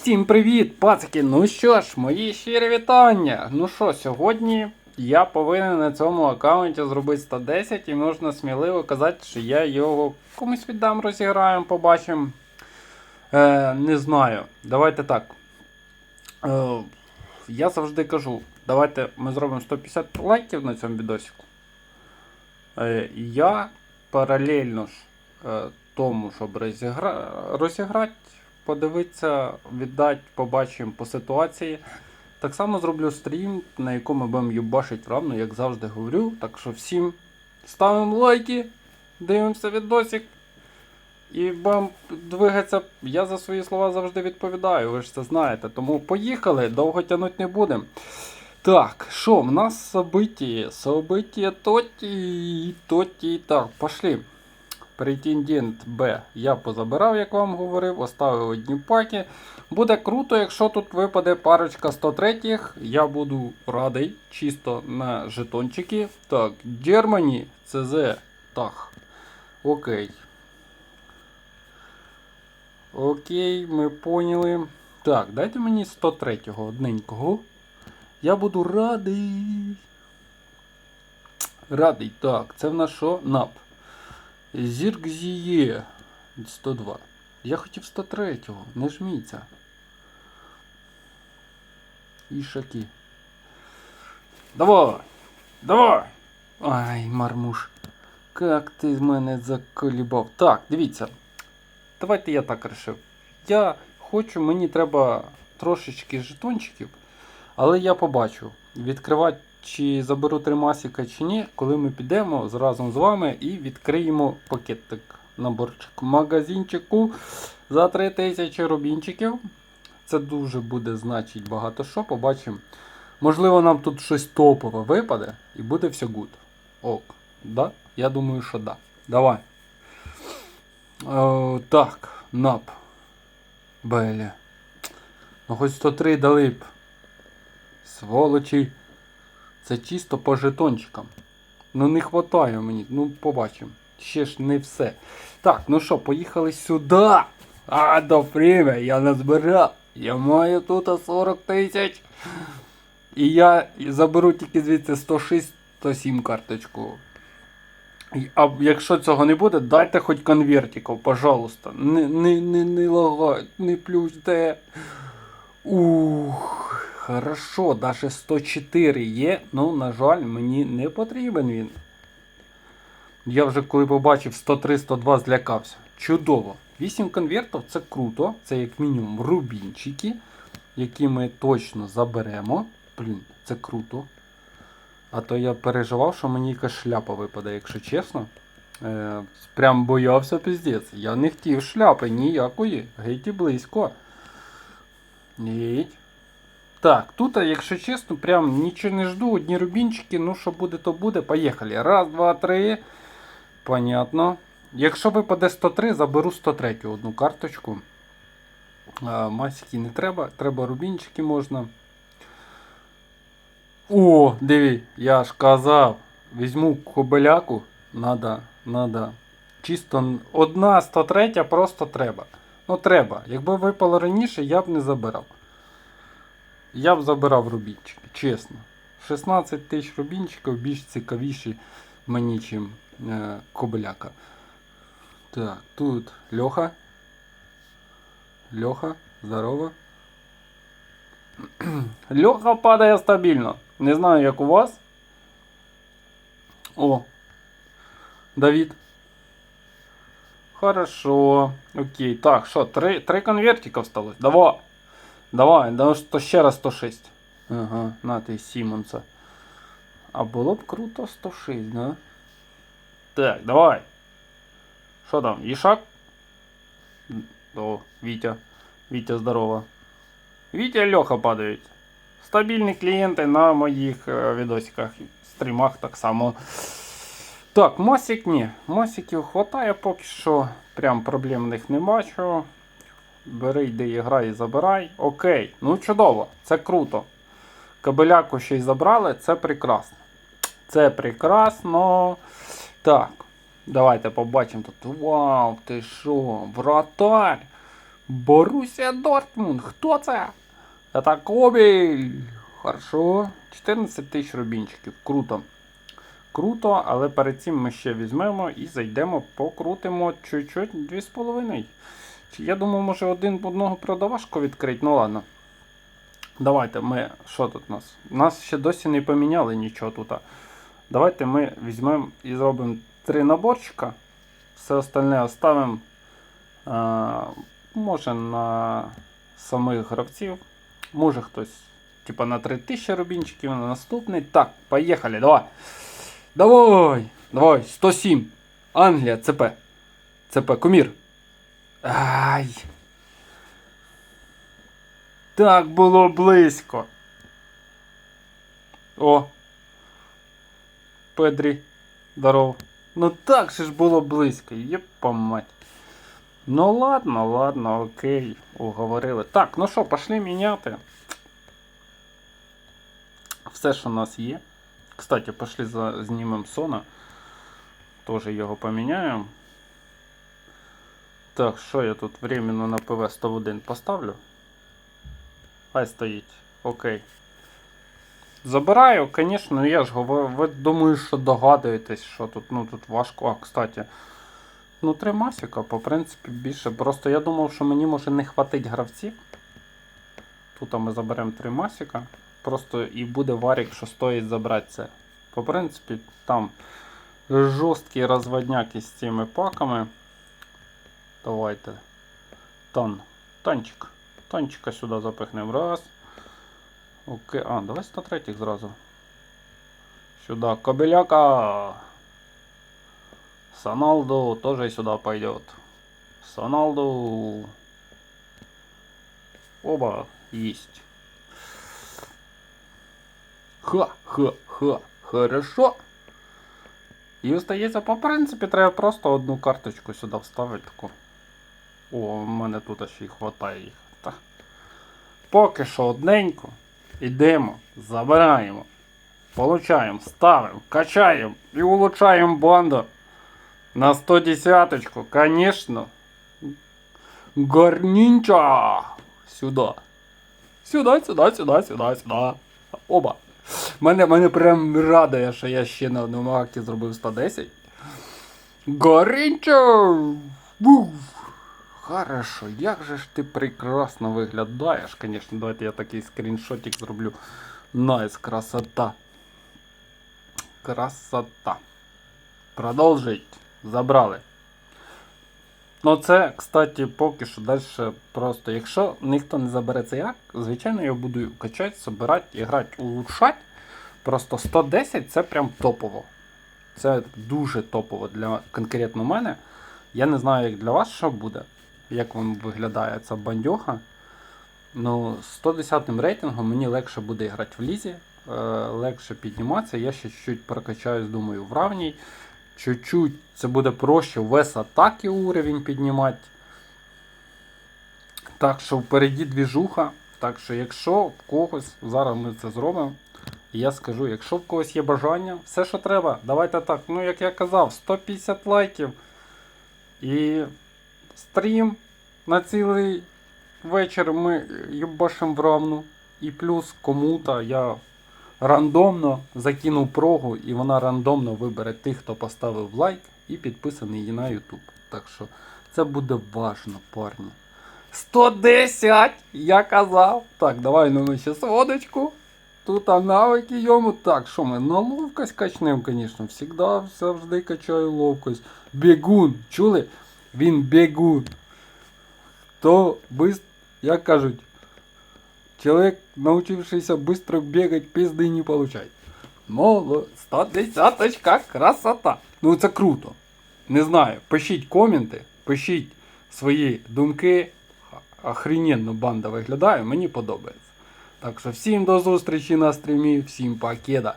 Всім привіт, пацики! Ну що ж, мої щирі вітання. Ну що, сьогодні я повинен на цьому аккаунті зробити 110 і можна сміливо казати, що я його комусь віддам, розіграємо, побачимо. Е, не знаю. Давайте так. Е, я завжди кажу, давайте ми зробимо 150 лайків на цьому відосику. Е, я паралельно ж е, тому, щоб розігра... розіграти, подивитися, віддати, побачимо по ситуації. Так само зроблю стрім, на якому будемо юбашить равно, як завжди говорю. Так що всім ставимо лайки, дивимося відосик. І будемо двигатися. Я за свої слова завжди відповідаю, ви ж це знаєте. Тому поїхали, довго тягнути не будемо. Так, що, в нас событие, событие тоті, тоті, так, пошли. Претендент Б я позабирав, як вам говорив, оставив одні паки. Буде круто, якщо тут випаде парочка 103 Я буду радий чисто на жетончики. Так, Germany, CZ, так. Окей. Окей, ми поняли. Так, дайте мені 103-го одненького. Я буду радий. Радий. Так, це в нас що? НАП. Зіркзіє 102. Я хотів 103-го, не жміться. Ішаки. Давай! Давай! Ай, мармуш. Как ти з мене заколібав. Так, дивіться. Давайте я так решив. Я хочу, мені треба трошечки жетончиків, але я побачу, відкривати чи заберу три масіка чи ні, коли ми підемо разом з вами і відкриємо пакетик наборчик магазинчику за 3000 рубінчиків. Це дуже буде значить багато що. Побачимо. Можливо, нам тут щось топове випаде і буде все гуд. Ок. Да? Я думаю, що да. Давай. О, так, нап. Беля. Ну хоч 103 дали б. Сволочі. Це чисто по жетончикам. Ну не хватає мені. Ну, побачимо. Ще ж не все. Так, ну що, поїхали сюди. А, до время я назбирав. Я маю тут 40 тисяч. І я заберу тільки звідси 106 107 карточку. А якщо цього не буде, дайте хоч конвертиків, пожалуйста. Не, не, не, не лагай, не плюсьте. Ух, хорошо, даже 104 є. Ну, на жаль, мені не потрібен він. Я вже коли побачив 103-102 злякався. Чудово. 8 конвертів це круто. Це як мінімум рубінчики, які ми точно заберемо. Блін, це круто. А то я переживав, що мені якась шляпа випаде, якщо чесно. Е, прям боявся піздець. Я не хотів шляпи ніякої. Геть і близько. Геть. Так, тут, якщо чесно, прям нічого не жду, одні рубінчики, ну що буде, то буде. Поїхали. Раз, два, три. Понятно. Якщо випаде 103, заберу 103 одну карточку. А, масики не треба, треба рубінчики можна. О, диві, я ж казав, візьму кобеляку, надо, надо. Чисто одна 103 просто треба. Ну треба. Якби випало раніше, я б не забирав. Я б забирав рубінчики, чесно. 16 тисяч рубінчиків більш цікавіші мені, чим е, кобеляка. Так, тут Льоха. Льоха, здорово. Льоха падає стабільно. Не знаю, як у вас. О. Давид. Хорошо. Окей. Так, що, три, три конвертика осталось? Давай. Давай, да що ще раз 106. Ага, на ти Сімонса. А було б круто 106, да? Так, давай. Що там, Ішак? О, Вітя. Вітя, здорово. Вітя і Льоха падають. Стабільні клієнти на моїх е, відосиках, стрімах так само. Так, Мосик ні. Мосиків хватає поки що. Прям проблем в них не бачу. Бери, йди і грай і забирай. Окей, ну чудово, це круто. Кабеляку ще й забрали, це прекрасно. Це прекрасно. Так, давайте побачимо тут. Вау, ти що, вратарь! Боруся Дортмунд. Хто це? Это Кобель. Хорошо. 14 тисяч рубінчиків. Круто. Круто, але перед цим ми ще візьмемо і зайдемо, покрутимо чуть-чуть 2,5. Я думаю, може один одного продавашку відкрити. Ну ладно. Давайте ми. Що тут у нас? Нас ще досі не поміняли нічого тут. Давайте ми візьмемо і зробимо три наборчика. Все остальне оставимо. А, може на самих гравців. Може хтось. Типа на 3000 рубінчиків на наступний. Так, поїхали, давай. Давай! Давай, 107. Англія, ЦП. ЦП, кумір. Ай. Так було близько. О. Педрі. Здоров. Ну так же ж було близько, єпа мать. Ну ладно, ладно, окей, уговорили. Так, ну що, пошли міняти. Все, що у нас є. Кстати, пошли за, знімемо Сона. Тоже його поміняємо. Так, що я тут временно на ПВ 101 поставлю? Хай стоїть. Окей. Забираю, звісно, я ж говорю, ви думаю, що догадуєтесь, що тут, ну тут важко. А, кстати, ну три масіка, по принципі, більше. Просто я думав, що мені може не хватить гравців. Тут ми заберемо три масіка. Просто і буде варік, що стоїть забрати це. По принципі, там жорсткий розводняк із цими паками. Давайте. Тон. Танчик. Танчика сюди запихнемо. Раз. Окей. А, давай 103 зразу. Сюда Кобеляка. Саналду тоже сюда пойдет. Саналду. Оба есть. Ха-ха-ха. Хорошо. І остається, по принципі, треба просто одну карточку сюди вставити таку. О, у мене тут ще й хватає їх. Та. Поки що одненько. Ідемо, забираємо, получаємо, ставимо, качаємо і улучшаємо банду. На 110-ку, конечно. Гарнінча. Сюди. Сюди, сюди, сюди, сюди, сюди. Оба. Мене, мене прям радує, що я ще на одному акті зробив 110. Горінчо! Буф! Хорошо, як же ж ти прекрасно виглядаєш, звісно. Давайте я такий скріншотик зроблю. Найс, красота. Красота. Продовжить. Забрали. Ну це, кстати, поки що далі просто. Якщо ніхто не забере цей акт, звичайно, я буду качати, збирати, грати, улучшати. Просто 110 це прям топово. Це дуже топово для конкретно мене. Я не знаю, як для вас що буде, як вам виглядає ця бандьоха. Ну, з 110 рейтингом мені легше буде грати в лізі, е, легше підніматися. Я ще чуть-чуть прокачаюсь, думаю, в равній. Чуть-чуть це буде проще вес атаки уровень піднімати. Так що впереді двіжуха. Так що, якщо в когось, зараз ми це зробимо. Я скажу, якщо в когось є бажання, все, що треба, давайте так. Ну, як я казав, 150 лайків. І стрім на цілий вечір ми їбашимо в равну. І плюс кому-то я рандомно закинув прогу, і вона рандомно вибере тих, хто поставив лайк і підписаний її на YouTube. Так що це буде важно, парні. 110! Я казав. Так, давай ну ще сводочку. Тут навики йому. Так, що ми на ловкость качнемо, звісно. Всегда завжди качаю ловкость. Бігун. Чули? Він бігун. То бist... як кажуть, Человек, научившийся быстро бегать, пизды не получает. Моло, 110 очка, красота. Ну це круто. Не знаю. Пишіть коменти, пишіть свої думки. Охрененно банда виглядає, мені подобається. Так що всім до зустрічі на стрімі, всім покеда.